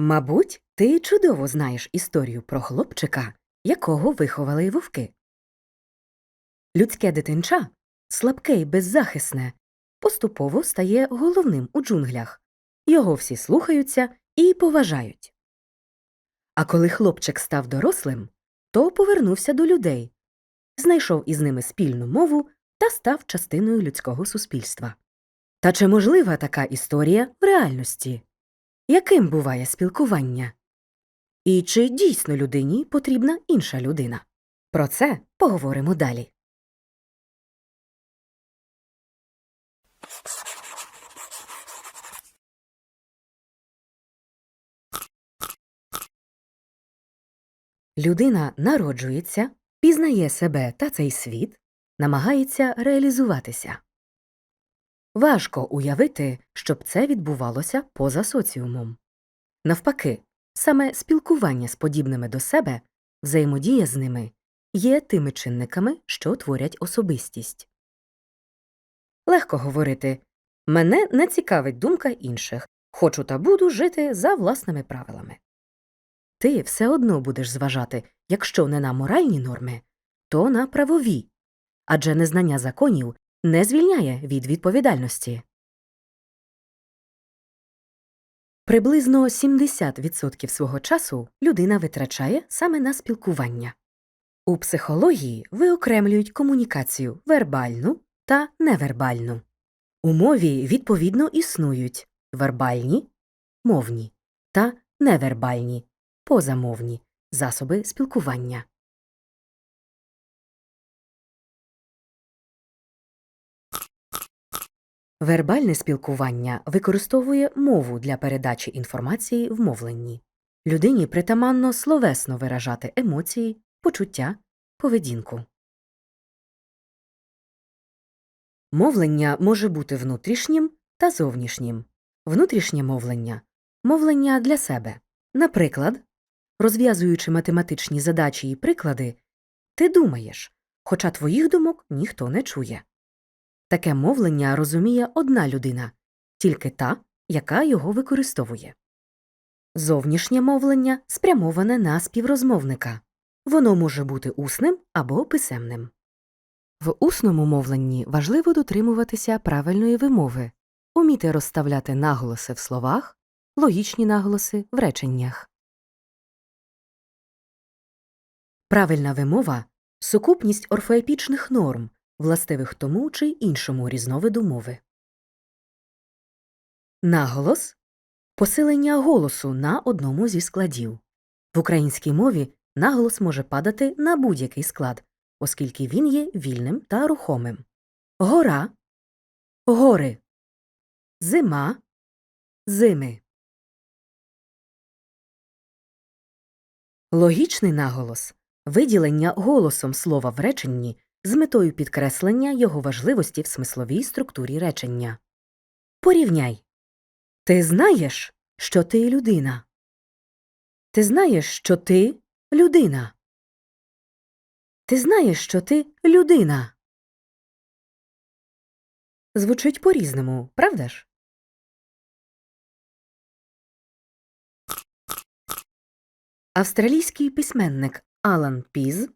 Мабуть, ти чудово знаєш історію про хлопчика, якого виховали вовки. Людське дитинча, слабке й беззахисне, поступово стає головним у джунглях. Його всі слухаються і поважають. А коли хлопчик став дорослим, то повернувся до людей, знайшов із ними спільну мову та став частиною людського суспільства. Та чи можлива така історія в реальності? Яким буває спілкування? І чи дійсно людині потрібна інша людина? Про це поговоримо далі. Людина народжується, пізнає себе та цей світ, намагається реалізуватися. Важко уявити, щоб це відбувалося поза соціумом. Навпаки, саме спілкування з подібними до себе, взаємодія з ними є тими чинниками, що творять особистість. Легко говорити мене не цікавить думка інших, хочу та буду жити за власними правилами. Ти все одно будеш зважати, якщо не на моральні норми, то на правові, адже незнання законів не звільняє від відповідальності. Приблизно 70% свого часу людина витрачає саме на спілкування. У психології виокремлюють комунікацію вербальну та невербальну. У мові відповідно існують вербальні, мовні та невербальні, позамовні засоби спілкування. Вербальне спілкування використовує мову для передачі інформації в мовленні. Людині притаманно словесно виражати емоції, почуття, поведінку. Мовлення може бути внутрішнім та зовнішнім. Внутрішнє мовлення мовлення для себе. Наприклад, розв'язуючи математичні задачі і приклади, ти думаєш, хоча твоїх думок ніхто не чує. Таке мовлення розуміє одна людина, тільки та, яка його використовує. Зовнішнє мовлення спрямоване на співрозмовника. Воно може бути усним або писемним. В усному мовленні важливо дотримуватися правильної вимови, уміти розставляти наголоси в словах, логічні наголоси в реченнях. Правильна вимова сукупність орфоепічних норм, властивих тому чи іншому різновиду мови. Наголос посилення голосу на одному зі складів. В українській мові наголос може падати на будь-який склад, оскільки він є вільним та рухомим. Гора гори. Зима зими. Логічний наголос виділення голосом слова в реченні з метою підкреслення його важливості в смисловій структурі речення. Порівняй. Ти знаєш, що ти людина. Ти знаєш, що ти людина. Ти знаєш, що ти людина. Звучить по-різному, правда ж? Австралійський письменник Алан Піз,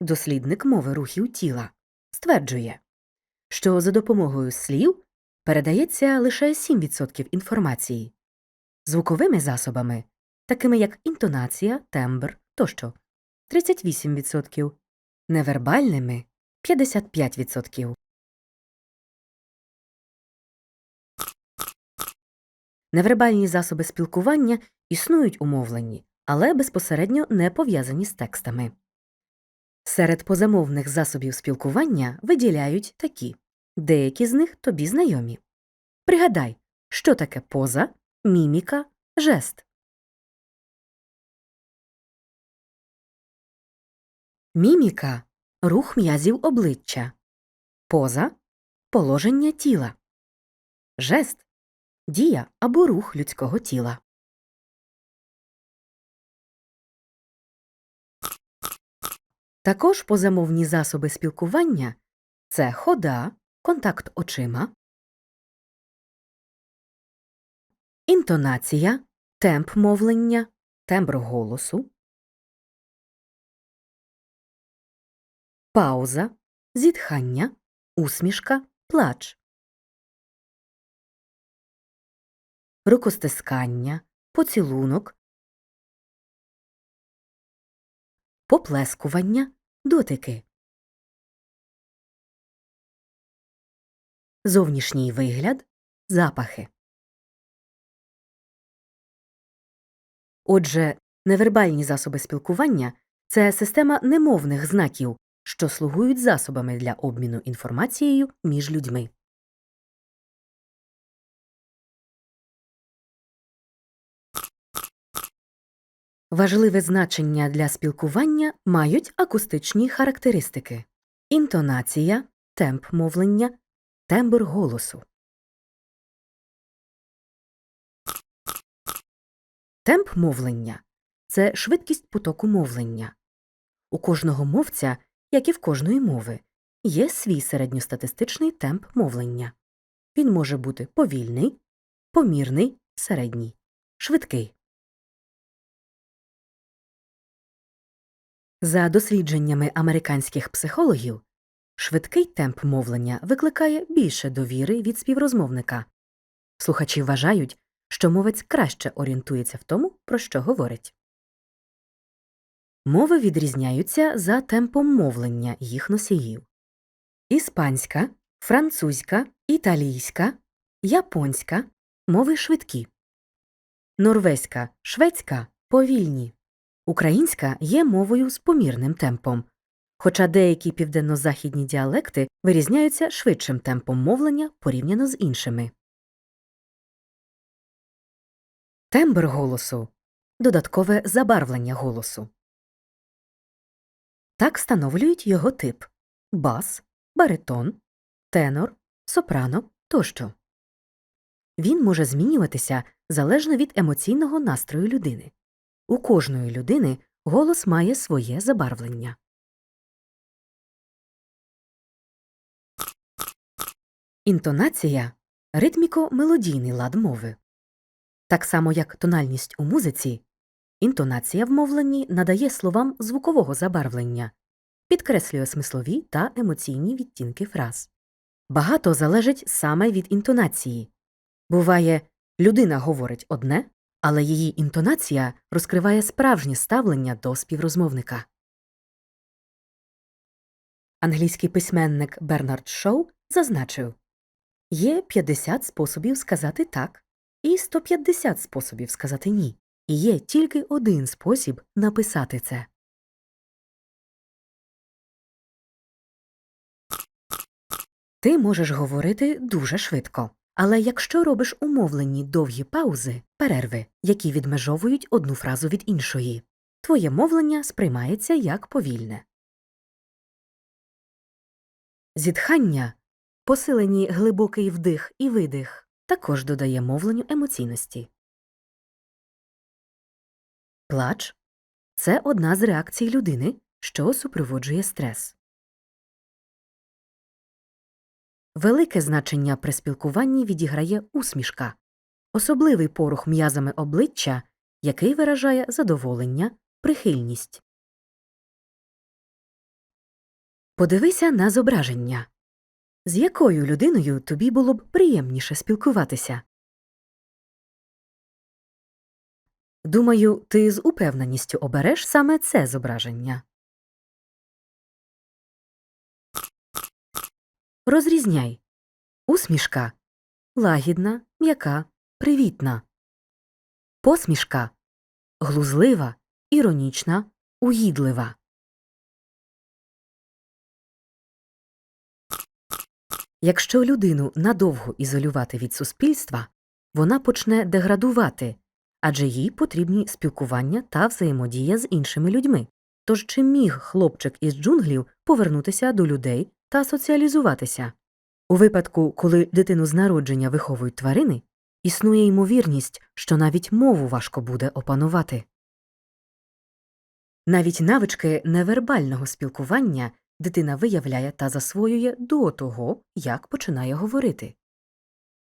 дослідник мови рухів тіла, стверджує, що за допомогою слів передається лише 7% інформації, звуковими засобами, такими як інтонація, тембр тощо 38%, невербальними 55%. Невербальні засоби спілкування існують у але безпосередньо не пов'язані з текстами. Серед позамовних засобів спілкування виділяють такі деякі з них тобі знайомі. Пригадай, що таке поза, міміка, жест. Міміка рух м'язів обличчя. Поза положення тіла. Жест дія або рух людського тіла. Також позамовні засоби спілкування це хода, контакт очима, інтонація, темп мовлення, тембр голосу, пауза, зітхання, усмішка, плач, рукостискання, поцілунок, поплескування, дотики. Зовнішній вигляд, запахи. Отже, невербальні засоби спілкування це система немовних знаків, що слугують засобами для обміну інформацією між людьми. Важливе значення для спілкування мають акустичні характеристики інтонація, темп мовлення, тембр голосу. Темп мовлення це швидкість потоку мовлення. У кожного мовця, як і в кожної мови, є свій середньостатистичний темп мовлення. Він може бути повільний, помірний, середній, швидкий. За дослідженнями американських психологів, швидкий темп мовлення викликає більше довіри від співрозмовника. Слухачі вважають, що мовець краще орієнтується в тому, про що говорить. Мови відрізняються за темпом мовлення їх носіїв. Іспанська, французька, італійська, японська мови швидкі. Норвезька, шведська повільні. Українська є мовою з помірним темпом, хоча деякі південно-західні діалекти вирізняються швидшим темпом мовлення порівняно з іншими. Тембр голосу додаткове забарвлення голосу. Так встановлюють його тип бас, баритон, тенор, сопрано тощо. Він може змінюватися залежно від емоційного настрою людини. У кожної людини голос має своє забарвлення. Інтонація ритміко-мелодійний лад мови. Так само як тональність у музиці, інтонація в мовленні надає словам звукового забарвлення, підкреслює смислові та емоційні відтінки фраз. Багато залежить саме від інтонації. Буває, людина говорить одне, але її інтонація розкриває справжнє ставлення до співрозмовника. Англійський письменник Бернард Шоу зазначив є 50 способів сказати так і 150 способів сказати ні, і є тільки один спосіб написати це. Ти можеш говорити дуже швидко. Але якщо робиш умовлені довгі паузи, перерви, які відмежовують одну фразу від іншої, твоє мовлення сприймається як повільне. Зітхання, посилені глибокий вдих і видих, також додає мовленню емоційності. Плач це одна з реакцій людини, що супроводжує стрес. Велике значення при спілкуванні відіграє усмішка, особливий порух м'язами обличчя, який виражає задоволення, прихильність. Подивися на зображення. З якою людиною тобі було б приємніше спілкуватися? Думаю, ти з упевненістю обереш саме це зображення. Розрізняй. Усмішка лагідна, м'яка, привітна. Посмішка глузлива, іронічна, угідлива. Якщо людину надовго ізолювати від суспільства, вона почне деградувати, адже їй потрібні спілкування та взаємодія з іншими людьми. Тож чи міг хлопчик із джунглів повернутися до людей та соціалізуватися? У випадку, коли дитину з народження виховують тварини, існує ймовірність, що навіть мову важко буде опанувати. Навіть навички невербального спілкування дитина виявляє та засвоює до того, як починає говорити.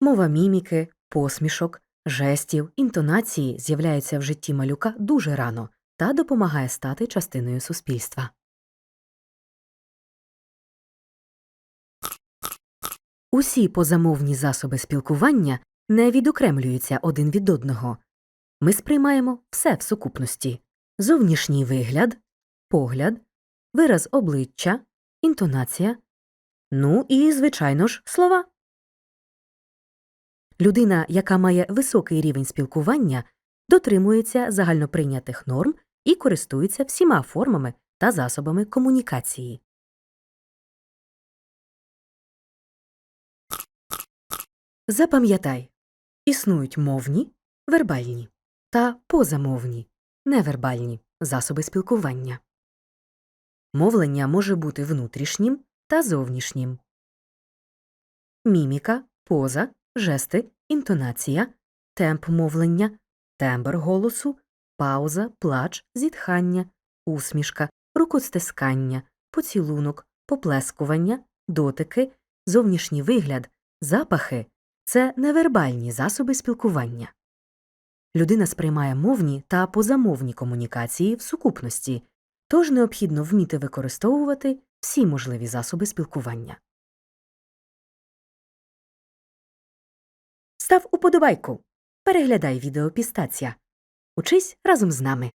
Мова міміки, посмішок, жестів, інтонації з'являються в житті малюка дуже рано та допомагає стати частиною суспільства. Усі позамовні засоби спілкування не відокремлюються один від одного. Ми сприймаємо все в сукупності зовнішній вигляд, погляд, вираз обличчя, інтонація, ну і, звичайно ж, слова. Людина, яка має високий рівень спілкування, дотримується загальноприйнятих норм і користується всіма формами та засобами комунікації. Запам'ятай, існують мовні, вербальні та позамовні, невербальні засоби спілкування. Мовлення може бути внутрішнім та зовнішнім. Міміка, поза, жести, інтонація, темп мовлення, тембр голосу, пауза, плач, зітхання, усмішка, рукостискання, поцілунок, поплескування, дотики, зовнішній вигляд, запахи це невербальні засоби спілкування. Людина сприймає мовні та позамовні комунікації в сукупності, тож необхідно вміти використовувати всі можливі засоби спілкування. Став уподобайку. Переглядай відео Пістація. Учись разом з нами.